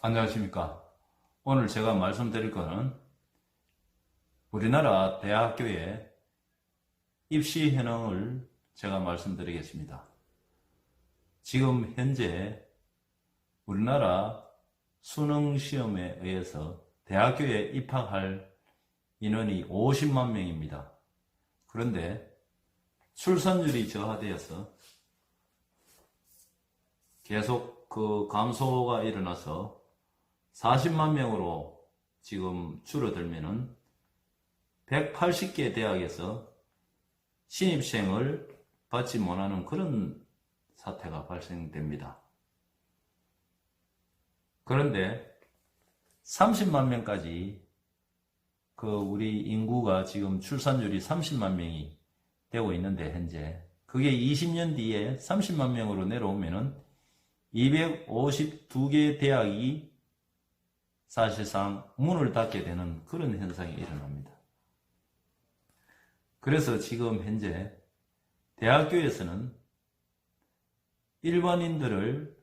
안녕하십니까. 오늘 제가 말씀드릴 거는 우리나라 대학교의 입시 현황을 제가 말씀드리겠습니다. 지금 현재 우리나라 수능 시험에 의해서 대학교에 입학할 인원이 50만 명입니다. 그런데 출산율이 저하되어서 계속 그 감소가 일어나서 40만 명으로 지금 줄어들면은 180개 대학에서 신입생을 받지 못하는 그런 사태가 발생됩니다. 그런데 30만 명까지 그 우리 인구가 지금 출산율이 30만 명이 되고 있는데 현재 그게 20년 뒤에 30만 명으로 내려오면은 252개 대학이 사실상 문을 닫게 되는 그런 현상이 일어납니다. 그래서 지금 현재 대학교에서는 일반인들을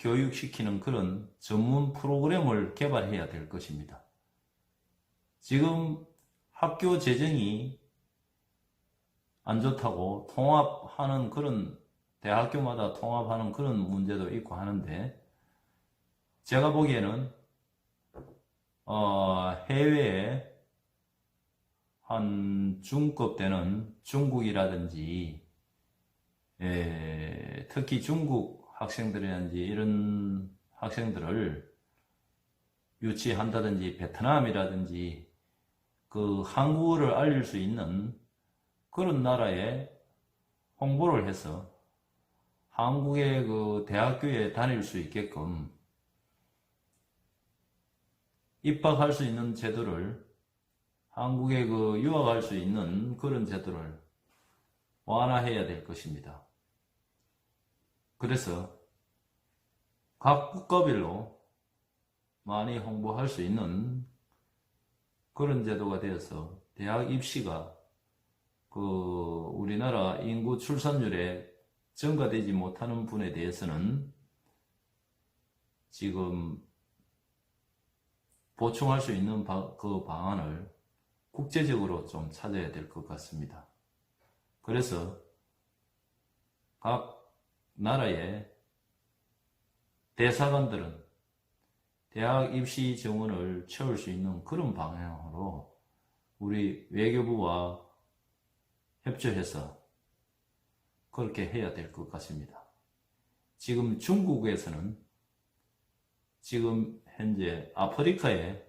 교육시키는 그런 전문 프로그램을 개발해야 될 것입니다. 지금 학교 재정이 안 좋다고 통합하는 그런 대학교마다 통합하는 그런 문제도 있고 하는데 제가 보기에는 어, 해외에 한 중급 되는 중국이라든지 예, 특히 중국 학생들이라든지 이런 학생들을 유치한다든지 베트남이라든지 그 한국어를 알릴 수 있는 그런 나라에 홍보를 해서 한국의 그 대학교에 다닐 수 있게끔 입학할 수 있는 제도를 한국에 그 유학할 수 있는 그런 제도를 완화해야 될 것입니다. 그래서 각 국가별로 많이 홍보할 수 있는 그런 제도가 되어서 대학 입시가 그 우리나라 인구 출산율에 증가되지 못하는 분에 대해서는 지금 보충할 수 있는 바- 그 방안을 국제적으로 좀 찾아야 될 것 같습니다. 그래서 각 나라의 대사관들은 대학 입시 정원을 채울 수 있는 그런 방향으로 우리 외교부와 협조해서 그렇게 해야 될 것 같습니다. 지금 중국에서는 지금 현재 아프리카에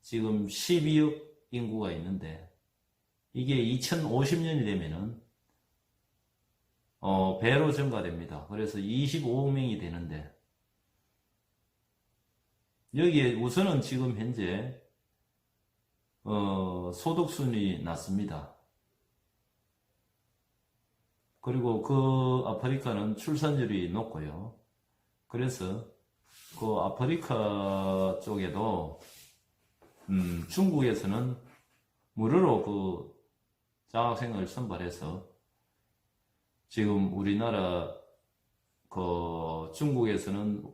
지금 12억 인구가 있는데 이게 2050년이 되면은 어, 배로 증가됩니다. 그래서 25억 명이 되는데 여기에 우선은 지금 현재 어, 소득순이 낮습니다. 그리고 그 아프리카는 출산율이 높고요. 그래서 그 아프리카 쪽에도 음, 중국에서는 무료로 그 장학생을 선발해서 지금 우리나라 그 중국에서는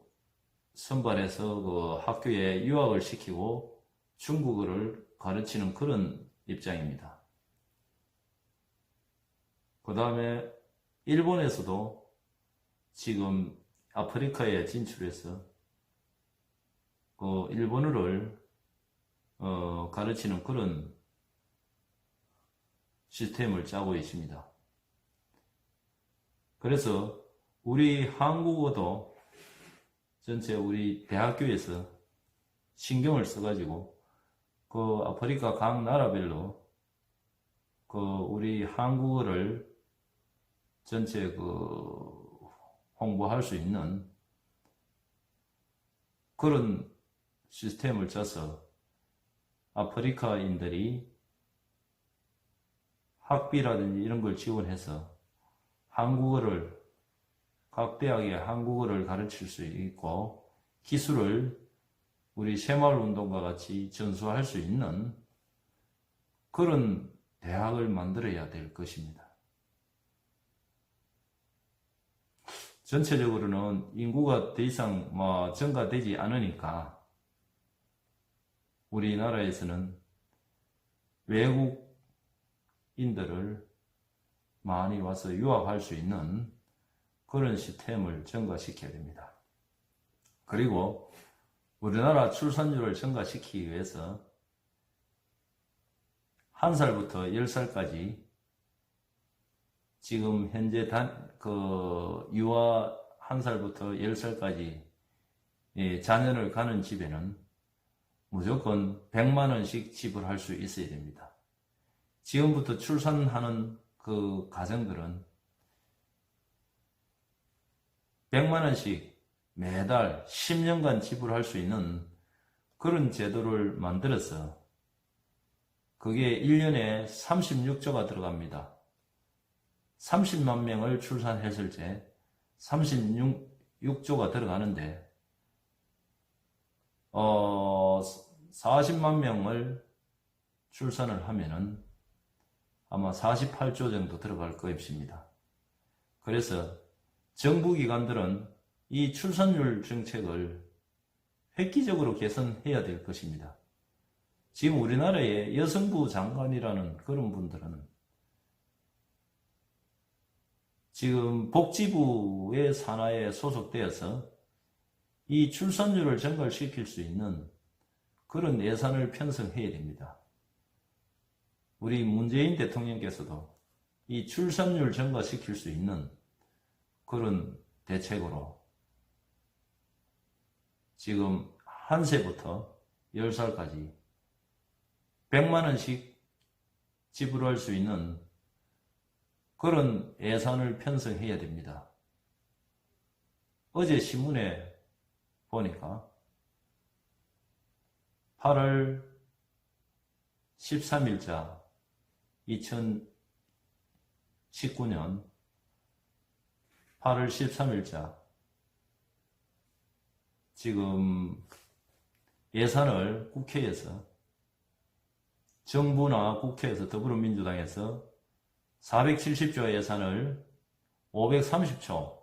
선발해서 그 학교에 유학을 시키고 중국어를 가르치는 그런 입장입니다. 그 다음에 일본에서도 지금 아프리카에 진출해서 그 일본어를 어, 가르치는 그런 시스템을 짜고 있습니다. 그래서 우리 한국어도 전체 우리 대학교에서 신경을 써가지고 그 아프리카 각 나라별로 그 우리 한국어를 전체 그 홍보할 수 있는 그런 시스템을 짜서 아프리카인들이 학비라든지 이런 걸 지원해서 한국어를 각 대학에 한국어를 가르칠 수 있고 기술을 우리 새마을 운동과 같이 전수할 수 있는 그런 대학을 만들어야 될 것입니다. 전체적으로는 인구가 더 이상 뭐 증가되지 않으니까 우리나라에서는 외국인들을 많이 와서 유학할 수 있는 그런 시스템을 증가시켜야 됩니다. 그리고 우리나라 출산율을 증가시키기 위해서 한 살부터 열 살까지 지금 현재 단, 그, 유아 한 살부터 열 살까지 예, 자녀를 가는 집에는 무조건 100만 원씩 지불할 수 있어야 됩니다. 지금부터 출산하는 그 가정들은 100만 원씩 매달 10년간 지불할 수 있는 그런 제도를 만들어서 그게 1년에 36조가 들어갑니다. 30만 명을 출산했을 때 36조가 들어가는데 어 40만 명을 출산을 하면은 아마 48조 정도 들어갈 것입니다. 그래서 정부 기관들은 이 출산율 정책을 획기적으로 개선해야 될 것입니다. 지금 우리나라의 여성부 장관이라는 그런 분들은 지금 복지부의 산하에 소속되어서 이 출산율을 증가시킬 수 있는 그런 예산을 편성해야 됩니다. 우리 문재인 대통령께서도 이 출산율 증가시킬 수 있는 그런 대책으로 지금 한 세부터 10살까지 100만 원씩 지불할 수 있는 그런 예산을 편성해야 됩니다. 어제 신문에 보니까 8월 13일자 2019년 8월 13일자 지금 예산을 국회에서 정부나 국회에서 더불어민주당에서 470조 예산을 530조,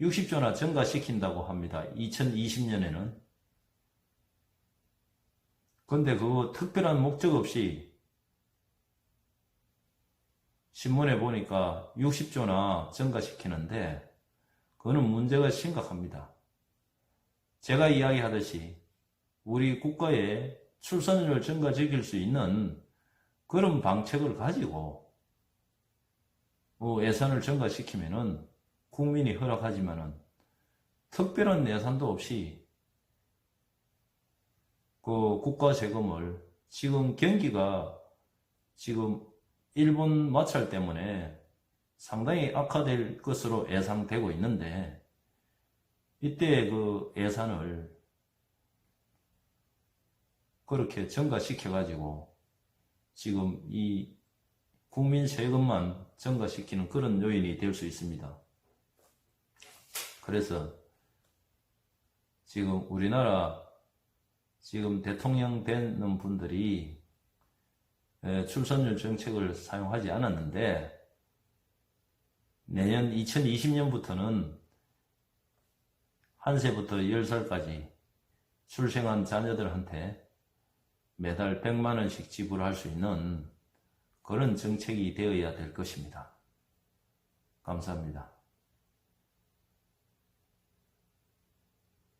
60조나 증가시킨다고 합니다. 2020년에는. 근데 그 특별한 목적 없이 신문에 보니까 60조나 증가시키는데 그거는 문제가 심각합니다. 제가 이야기하듯이 우리 국가의 출산율을 증가시킬 수 있는 그런 방책을 가지고 뭐 예산을 증가시키면은 국민이 허락하지만은 특별한 예산도 없이 그 국가 세금을 지금 경기가 지금 일본 마찰 때문에 상당히 악화될 것으로 예상되고 있는데 이때 그 예산을 그렇게 증가시켜 가지고 지금 이 국민 세금만 증가시키는 그런 요인이 될 수 있습니다. 그래서 지금 우리나라 지금 대통령 되는 분들이 출산율 정책을 사용하지 않았는데 내년 2020년부터는 한 세부터 10살까지 출생한 자녀들한테 매달 100만 원씩 지불할 수 있는 그런 정책이 되어야 될 것입니다. 감사합니다.